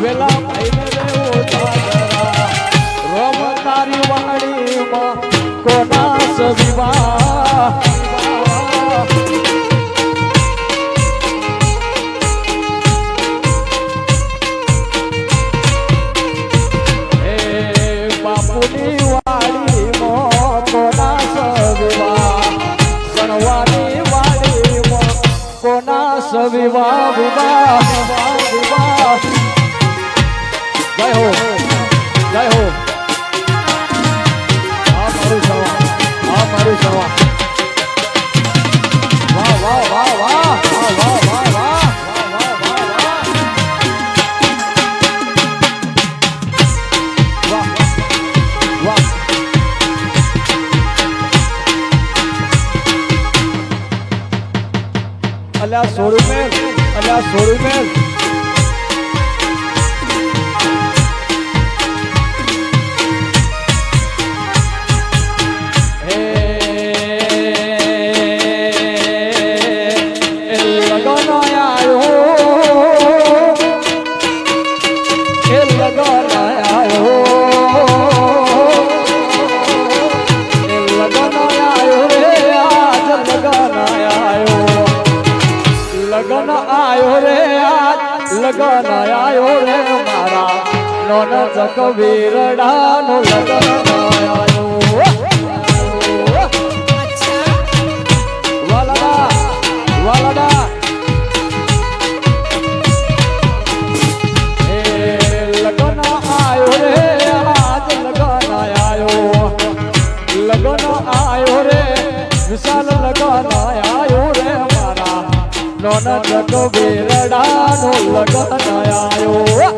We love. અલ્યા સોળું મેલ અલ્યા સોળું મેલ. લગન આયો રે આજ લગન આયો રે મારા. નોન જગવીરડા નો લગન આયો. વાલાડા વાલાડા લગો બેરડાનો લગન આવ્યો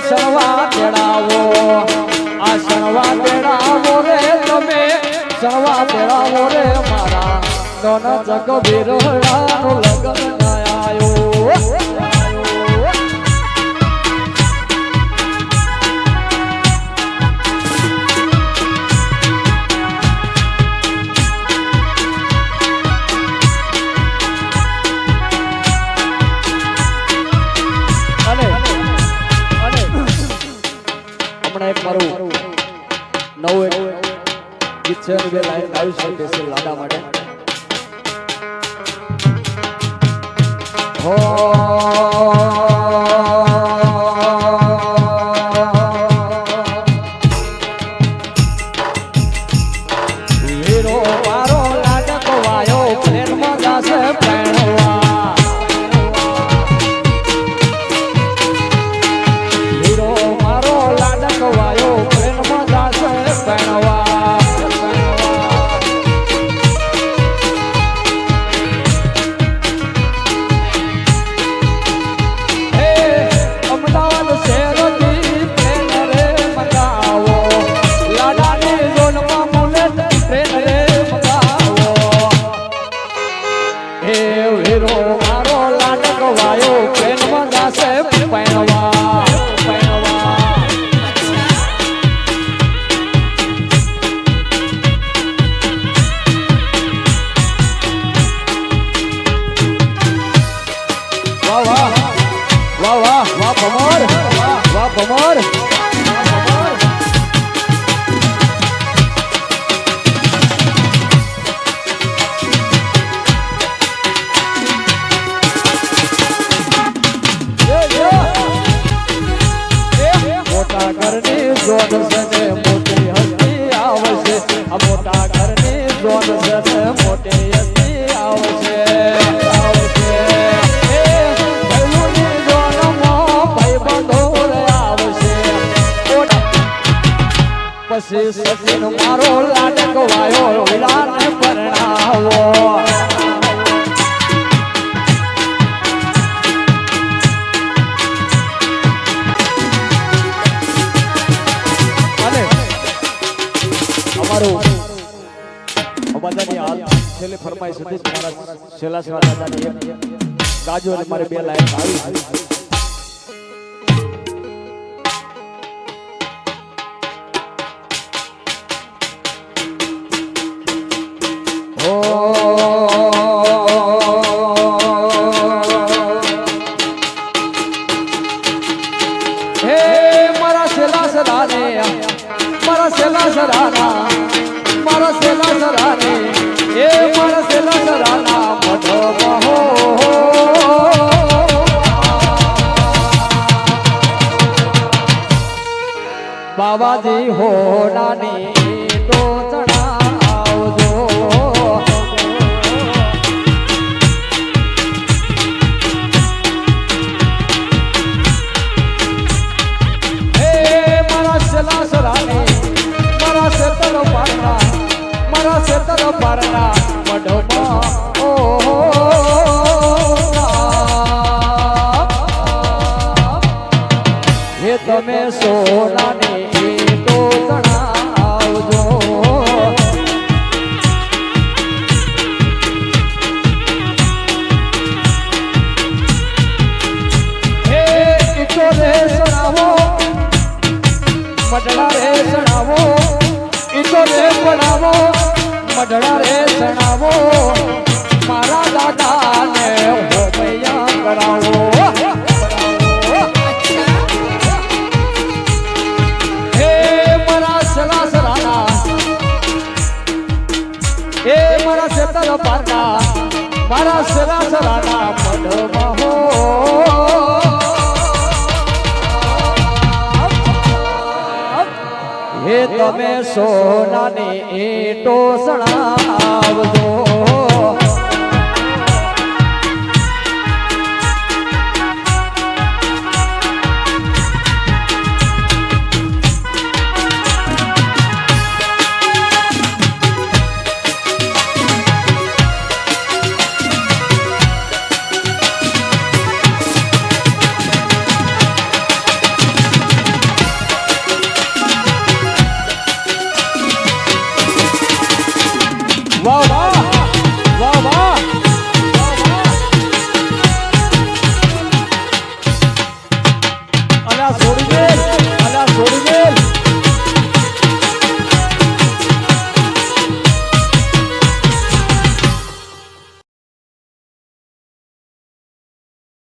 સણવા તેડાવો. આ સણવા તેડાવો રે તમે. સણવા તેડાવો રે મારા. દોન જગ વિરહડાનું લગન નવ એક ગીત છે બે લાઈન ગાવી છે સ્પેશિયલ લાડા માટે. વીરો મારો લાડક વાયો પ્રેમમાં દાસે પૈણવા પૈણવા. વાહ વાહ વાહ વાહ વાહ, ભમોર. વાહ, ભમોર. પછી સતીનો ફરમાઈ સુધી મારા છેલ્લા સવાલ દાદાની ગાજો અને મારે બે લાઈન આવી. ਬਾਬਾ ਦੇ તમે સોનાની તો વિઠ્ઠલ પાતા મારા સરા સરાના મઢમાં હો. હે તમે સોનાની એ ટોસણાવજો